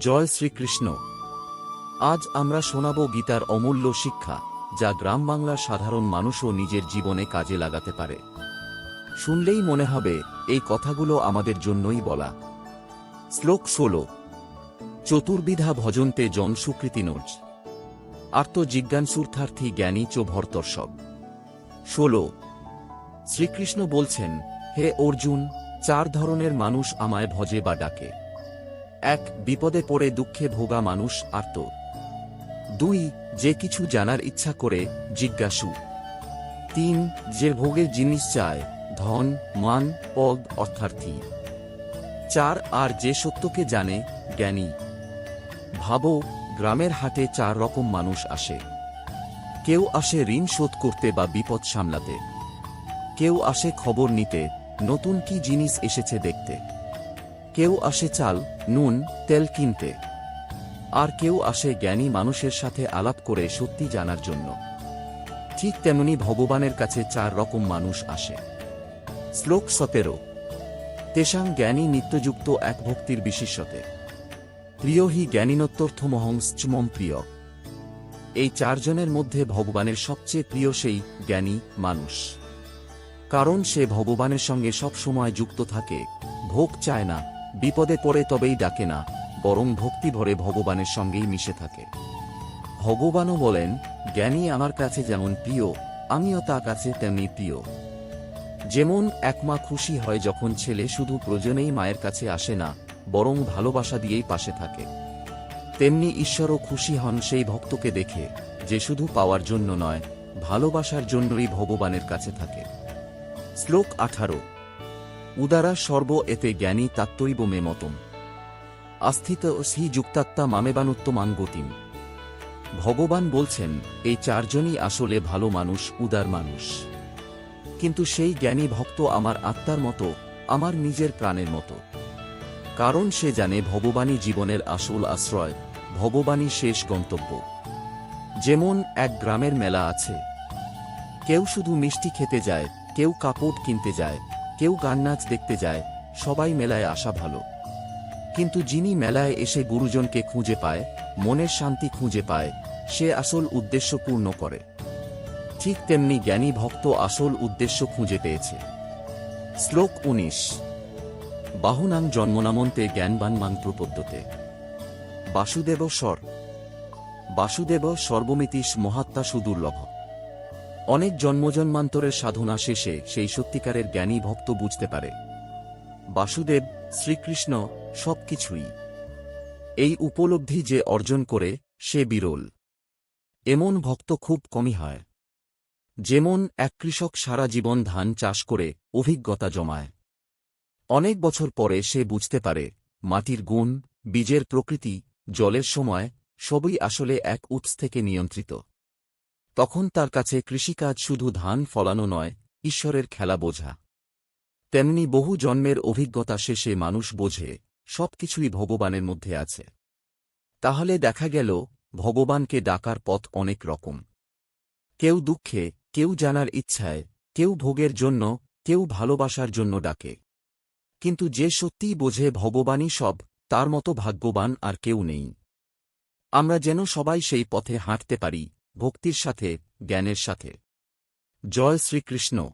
জয় শ্রীকৃষ্ণ। আজ আমরা শোনাব গীতার অমূল্য শিক্ষা, যা গ্রাম বাংলার সাধারণ মানুষও নিজের জীবনে কাজে লাগাতে পারে। শুনলেই মনে হবে, এই কথাগুলো আমাদের জন্যই বলা। শ্লোক ষোলো। চতুর্বিধা ভজন্তে জন সুকৃতি নোজ। আর্ত জিজ্ঞানসূর্থার্থী জ্ঞানী চো ভর্তর্ষক ষোলো। শ্রীকৃষ্ণ বলছেন, হে অর্জুন, চার ধরনের মানুষ আমায় ভজে বা ডাকে। এক, বিপদে পড়ে দুঃখে ভোগা মানুষ আর্ত দুই, যে কিছু জানার ইচ্ছা করে, জিজ্ঞাসু। তিন, যে ভোগের জিনিস চায়, ধন, মান, পদ, অর্থার্থী। চার, আর যে সত্যকে জানে, জ্ঞানী। ভাবো, গ্রামের হাটে চার রকম মানুষ আসে। কেউ আসে ঋণ শোধ করতে বা বিপদ সামলাতে। কেউ আসে খবর নিতে, নতুন কি জিনিস এসেছে দেখতে। কেউ আসে চাল, নুন, তেল কিনতে। আর কেউ আসে জ্ঞানী মানুষের সাথে আলাপ করে সত্যি জানার জন্য। ঠিক তেমনি ভগবানের কাছে চার রকম মানুষ আসে। শ্লোক সতেরো। তেষাং জ্ঞানী নিত্যযুক্ত এক ভক্তির বিশেষতে প্রিয় হি জ্ঞানীনত্যর্থমহংশ্চমম প্রিয়। এই চারজনের মধ্যে ভগবানের সবচেয়ে প্রিয় সেই জ্ঞানী মানুষ। কারণ সে ভগবানের সঙ্গে সব সময় যুক্ত থাকে, ভোগ চায় না বিপদে পড়ে তবেই ডাকে না, বরং ভক্তি ভরে ভগবানের সঙ্গেই মিশে থাকে। ভগবানও বলেন, জ্ঞানী আমার কাছে যেমন প্রিয়, আমিও তার কাছে তেমনি প্রিয়। যেমন এক মা খুশি হয় যখন ছেলে শুধু প্রয়োজনেই মায়ের কাছে আসে না, বরং ভালোবাসা দিয়েই পাশে থাকে। তেমনি ঈশ্বরও খুশি হন সেই ভক্তকে দেখে, যে শুধু পাওয়ার জন্য নয়, ভালোবাসার জন্যই ভগবানের কাছে থাকে। শ্লোক আঠারো। উদারা সর্ব এতে জ্ঞানী তাত্ত্বৈব মে মতম। আস্থিত সি যুক্তাত্মা মামেবানুত্তমান গতিম। ভগবান বলছেন, এই চারজনই আসলে ভালো মানুষ, উদার মানুষ। কিন্তু সেই জ্ঞানী ভক্ত আমার আত্মার মতো, আমার নিজের প্রাণের মতো। কারণ সে জানে ভগবানই জীবনের আসল আশ্রয়, ভগবানই শেষ গন্তব্য। যেমন এক গ্রামের মেলা আছে। কেউ শুধু মিষ্টি খেতে যায়, কেউ কাপড় কিনতে যায় কেউ গান নাচ দেখতে যায়, সবাই মেলায় আসা ভালো। কিন্তু যিনি মেলায় এসে গুরুজনকে খুঁজে পায়, মনের শান্তি খুঁজে পায়, সে আসল উদ্দেশ্য পূর্ণ করে। ঠিক তেমনি জ্ঞানী ভক্ত আসল উদ্দেশ্য খুঁজে পেয়েছে। শ্লোক উনিশ। বাহুনাং জন্মনামন্তে জ্ঞানবান মাং প্রপদ্যতে। বাসুদেব স্বর। বাসুদেব সর্বমিতিস মহাত্মা সুদুর্লভ। অনেক জন্মজন্মান্তরের সাধনা শেষে সেই সত্যিকারের জ্ঞানী ভক্ত বুঝতে পারে। বাসুদেব, শ্রীকৃষ্ণ সবকিছুই। এই উপলব্ধি যে অর্জন করে, সে বিরল। এমন ভক্ত খুব কমই হয়। যেমন এক কৃষক সারা জীবন ধান চাষ করে অভিজ্ঞতা জমায়। অনেক বছর পরে সে বুঝতে পারে, মাটির গুণ, বীজের প্রকৃতি, জলের সময়, সবই আসলে এক উৎস থেকে নিয়ন্ত্রিত। তখন তার কাছে কৃষিকাজ শুধু ধান ফলানো নয়, ঈশ্বরের খেলা বোঝা। তেমনি বহু জন্মের অভিজ্ঞতা শেষে মানুষ বোঝে, সবকিছুই ভগবানের মধ্যে আছে। তাহলে দেখা গেল, ভগবানকে ডাকার পথ অনেক রকম। কেউ দুঃখে, কেউ জানার ইচ্ছায়, কেউ ভোগের জন্য, কেউ ভালোবাসার জন্য ডাকে। কিন্তু যে সত্যিই বোঝে ভগবানই সব, তার মতো ভাগ্যবান আর কেউ নেই। আমরা যেন সবাই সেই পথে হাঁটতে পারি ভক্তির সাথে জ্ঞানের সাথে। জয় শ্রীকৃষ্ণ।